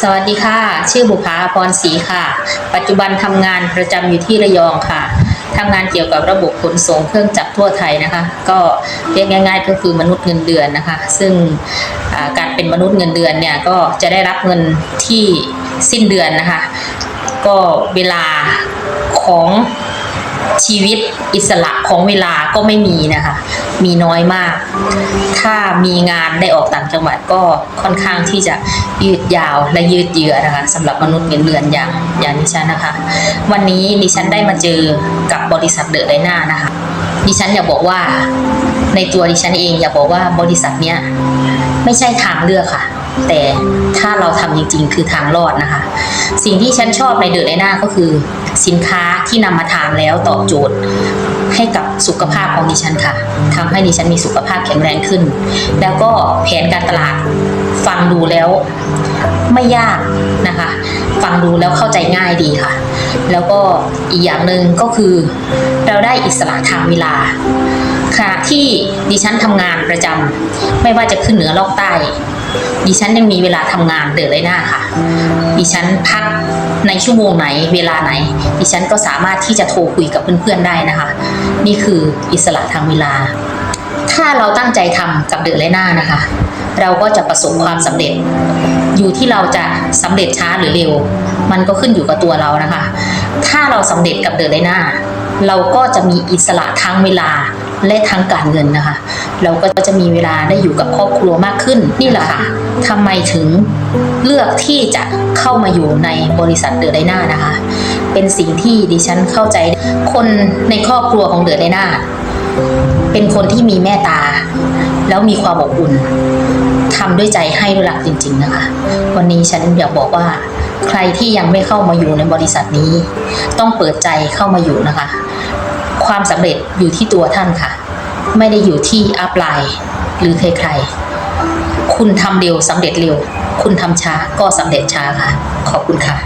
สวัสดีค่ะ ชื่อบุภาพรศรีค่ะ ปัจจุบันทำงานประจำอยู่ที่ระยองค่ะทำงานเกี่ยวกับระบบขนส่งเครื่องจักรทั่วไทยนะคะ ก็เรียกง่าย ๆ ก็คือมนุษย์เงินเดือนนะคะ ซึ่งการเป็นมนุษย์เงินเดือนเนี่ยก็จะได้รับเงินที่สิ้นเดือนนะคะ ก็เวลาของ ชีวิตอิสระของเวลาก็ไม่มีนะคะ มีน้อยมาก ถ้ามีงานได้ออกต่างจังหวัดก็ค่อนข้างที่จะยืดยาวและยืดเยื้อนะคะสำหรับมนุษย์เงินเดือนอย่างอย่างดิฉันนะคะ วันนี้ดิฉันได้มาเจอกับบริษัทเดอะไดนานะคะ ดิฉันอยากบอกว่าในตัวดิฉันเองอยากบอกว่าบริษัทเนี้ยไม่ใช่ทางเลือกค่ะ แต่ถ้าเราทำจริง ๆ คือทางรอดนะคะ สิ่งที่ฉันชอบในเดอะไดนาก็คือ สินค้าที่นำมาทานแล้วตอบโจทย์ให้กับสุขภาพของดิฉันค่ะทำให้ดิฉันมีสุขภาพแข็งแรงขึ้น แล้วก็แผนการตลาดฟังดูแล้วไม่ยากนะคะ ฟังดูแล้วเข้าใจง่ายดีค่ะ แล้วก็อีกอย่างหนึ่งก็คือ เราได้อิสระทางเวลาขณะที่ดิฉันทำงานประจำไม่ว่าจะขึ้นเหนือลอกใต้ ดิฉันยังมีเวลาทำงานเดินเลยหน้าค่ะ ดิฉันพักในชั่วโมงไหนเวลาไหน ดิฉันก็สามารถที่จะโทรคุยกับเพื่อนๆได้นะคะ นี่คืออิสระทางเวลา ถ้าเราตั้งใจทำกับเดอะไลน่านะคะ เราก็จะประสบความสำเร็จ อยู่ที่เราจะสำเร็จช้าหรือเร็ว มันก็ขึ้นอยู่กับตัวเรานะคะ ถ้าเราสำเร็จกับเดอะไลน่าเราก็จะมีอิสระทั้งเวลาและทั้งการเงินนะคะ เราก็จะมีเวลาได้อยู่กับครอบครัวมากขึ้นนี่แหละค่ะทำไมถึงเลือกที่จะเข้ามาอยู่ในบริษัทเดอะไลน่านะคะ เป็นสิ่งที่ดิฉันเข้าใจคนในครอบครัวของเดอะไลน่าเป็นคนที่มีแม่ตา แล้วมีความอบอุ่นทำด้วยใจให้ด้วยรักจริง ๆนะคะ วันนี้ฉันอยากบอกว่าใครที่ยังไม่เข้ามาอยู่ในบริษัทนี้ ต้องเปิดใจเข้ามาอยู่นะคะ ความสำเร็จอยู่ที่ตัวท่านค่ะ ไม่ได้อยู่ที่อัพไลน์หรือใครๆ คุณทำเร็วสำเร็จเร็ว คุณทำช้าก็สำเร็จช้าค่ะ ขอบคุณค่ะ